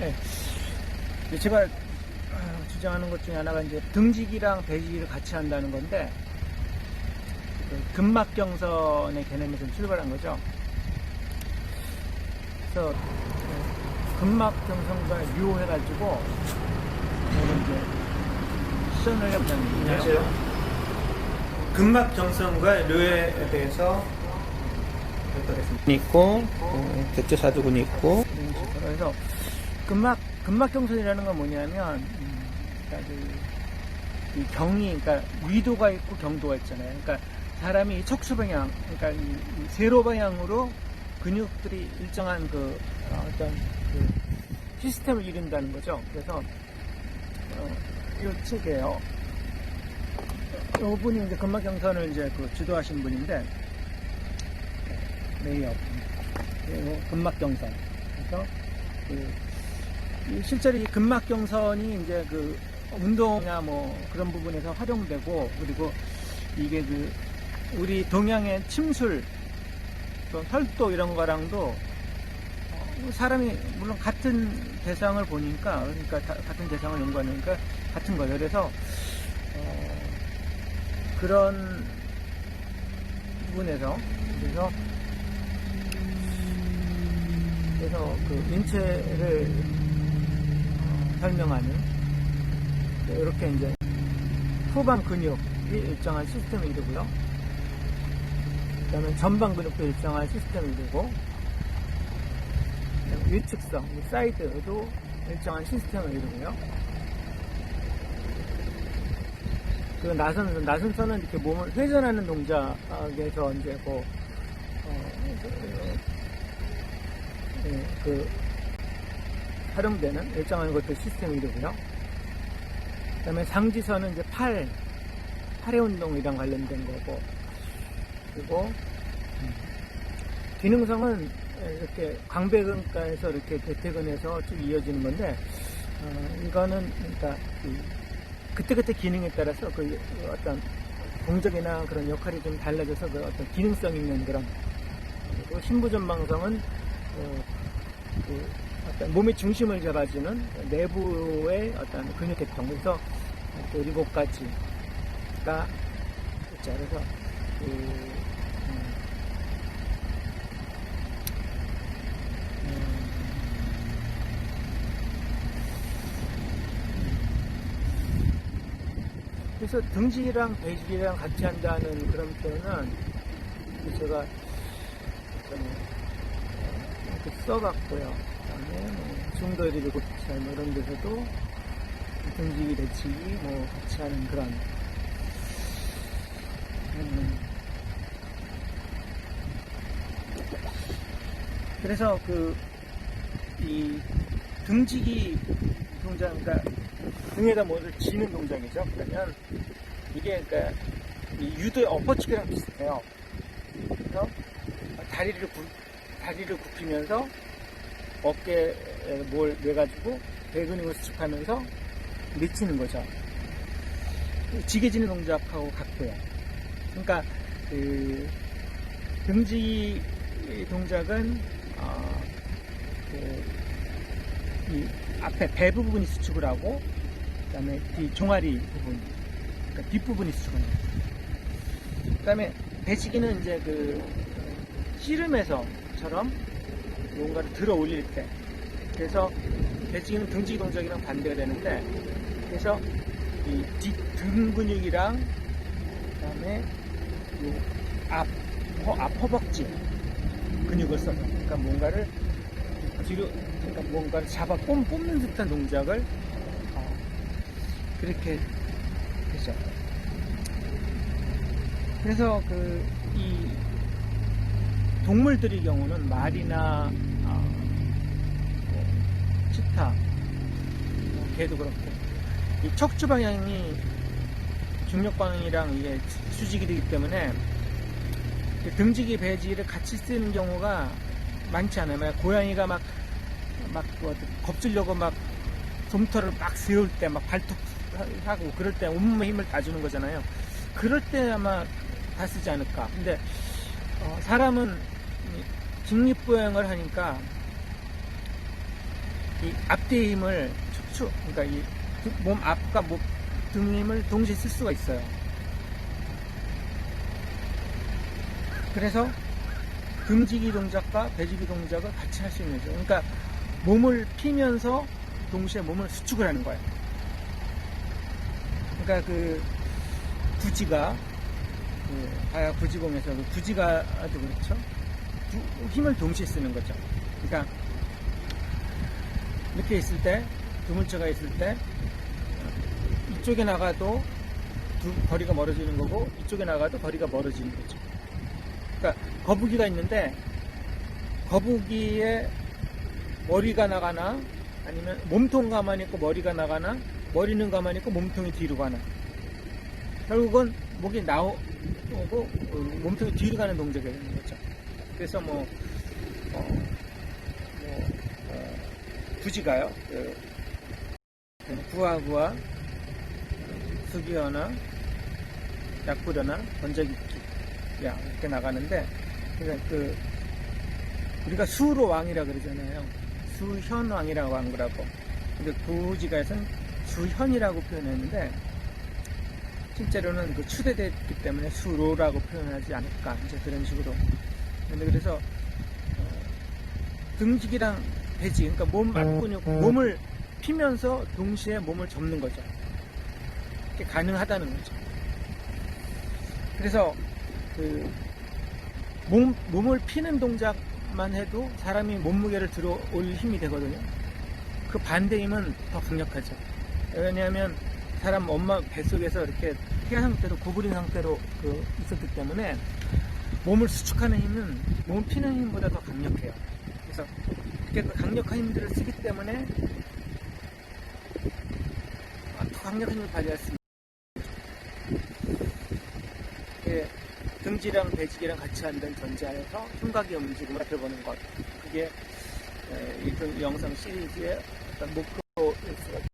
네. 제가 아, 주장하는 것 중에 하나가 이제 등지기랑 배지기를 같이 한다는 건데 그 근막경선의 개념에서 출발한 거죠. 그래서 그 근막경선과 유효해가지고 오늘 이제 해보자는 안녕하세요. 근막 정성과 류에 대해서 뵙도록 있고 어, 대체 사두군이 있고 그래서 근막 근막 경선이라는 건 뭐냐면 음, 그러니까 그, 이 경이 그러니까 위도가 있고 경도가 있잖아요. 그러니까 사람이 척수 방향, 그러니까 이, 이 세로 방향으로 근육들이 일정한 그 어, 어떤 그 시스템을 이룬다는 거죠. 그래서 어, 이 책이에요. 이분이 이제 근막 경선을 이제 그 주도하신 분인데 메이업 그리고 근막 경선 그래서 그이 실제로 이 근막 경선이 이제 그 운동이나 뭐 그런 부분에서 활용되고 그리고 이게 그 우리 동양의 침술 또 혈도 이런 거랑도 어, 사람이 물론 같은 대상을 보니까 그러니까 다- 같은 대상을 연구하니까 같은 거예요. 그래서 어, 그런 부분에서 그래서 그래서 그 인체를 어, 설명하는 이렇게 이제 후방 근육이 일정한 시스템을 이루고요. 그다음에 전방 근육도 일정한 시스템을 이루고 위측성, 이 사이드도 일정한 시스템을 이루고요. 그 나선 나선선은 이렇게 몸을 회전하는 동작에서 이제 그, 어, 그, 예, 그 활용되는 일정한 것들 시스템이 이루고요. 그 다음에 상지선은 이제 팔 팔의 운동이랑 관련된 거고 그리고 음, 기능성은 이렇게 광배근가에서 이렇게 대퇴근에서 쭉 이어지는 건데 어, 이거는 그러니까 이 그때그때 기능에 따라서 그 어떤 동작이나 그런 역할이 좀 달라져서 그 어떤 기능성 있는 그런 그리고 신부전방성은 어, 그 어떤 몸의 중심을 잡아주는 내부의 어떤 근육 계통 그래서 또 일곱 가지가 있죠. 그래서 그, 음, 그래서 등지기랑 배지기랑 같이 한다는 그런 표현은 제가 좀 써봤고요. 그다음에 뭐 중도리를 고치는 뭐 이런 데서도 등지기 배치기 뭐 같이 하는 그런 음. 그래서 그 이 등지기 동작 그러니까 등에다 뭐를 쥐는 동작이죠. 그러면 이게 그러니까 이 유도의 엎어치기랑 비슷해요. 그래서 다리를 굽, 다리를 굽히면서 어깨에 뭘 내가지고 배근육을 수축하면서 미치는 거죠. 지게지는 동작하고 같고요. 그러니까 그 등지 동작은 어, 그, 이 앞에 배 부분이 수축을 하고 그다음에 뒤 종아리 부분, 그러니까 뒷 부분이 수축을 해요. 그다음에 배지기는 이제 그 씨름에서처럼 뭔가를 들어 올릴 때 그래서 배지기는 등지기 동작이랑 반대가 되는데 그래서 이 뒷등 근육이랑 그다음에 앞, 허, 앞 허벅지 근육을 써서 그러니까 뭔가를 뒤로 그러니까 뭔가를 잡아 뽐, 뽑는 듯한 동작을 어, 그렇게 되죠. 그래서 그 이 동물들의 경우는 말이나 어, 뭐 치타, 뭐 개도 그렇고 이 척추 방향이 중력 방향이랑 이게 수직이 되기 때문에 그 등지기 배지를 같이 쓰는 경우가 많지 않아요. 고양이가 막, 막, 뭐, 겁주려고 막, 솜털을 막 세울 때, 막 발톱 하고, 그럴 때 온몸에 힘을 다 주는 거잖아요. 그럴 때 아마 다 쓰지 않을까. 근데, 어, 사람은 이 직립보행을 하니까, 이 앞뒤의 힘을 척추, 그러니까 이 몸 앞과 목, 등 힘을 동시에 쓸 수가 있어요. 그래서 등지기 동작과 배지기 동작을 같이 할 수 있는 거죠. 그러니까 몸을 피면서 동시에 몸을 수축을 하는 거예요. 그러니까 그 부지가 그 바야 부지공에서 그 부지가도 그렇죠. 두- 힘을 동시에 쓰는 거죠. 그러니까 이렇게 있을 때 두물체가 있을 때 이쪽에 나가도 두, 거리가 멀어지는 거고 이쪽에 나가도 거리가 멀어지는 거죠. 그러니까 거북이가 있는데 거북이의 머리가 나가나 아니면 몸통 가만히 있고 머리가 나가나 머리는 가만히 있고 몸통이 뒤로 가나 결국은 목이 나오고 어, 몸통이 뒤로 가는 동작이 되는 거죠. 그래서 뭐, 어, 뭐 어, 부지가요. 그, 구하구와 수기어나 약부려나 번쩍이기 야 이렇게 나가는데 그러니까 그 우리가 수로 왕이라 그러잖아요. 수현 왕이라고 한 거라고. 근데 구지가에서는 수현이라고 표현했는데 실제로는 그 추대됐기 때문에 수로라고 표현하지 않을까 이제 그런 식으로. 근데 그래서 어, 등직이랑 배지, 그러니까 몸 앞근육, 몸을 피면서 동시에 몸을 접는 거죠. 이게 가능하다는 거죠. 그래서 그 몸, 몸을 피는 동작만 해도 사람이 몸무게를 들어올 힘이 되거든요. 그 반대 힘은 더 강력하죠. 왜냐하면 사람 엄마 뱃속에서 이렇게 태아 상태로 구부린 상태로 그 있었기 때문에 몸을 수축하는 힘은 몸 피는 힘보다 더 강력해요. 그래서 이렇게 그 강력한 힘들을 쓰기 때문에 아, 더 강력한 힘을 발휘할 수 있는 예, 등지랑 배지기랑 같이 한다는 전제 하에서 흉곽의 움직임을 살펴보는 것 그게 에, 이 등- 영상 시리즈의 어떤 목표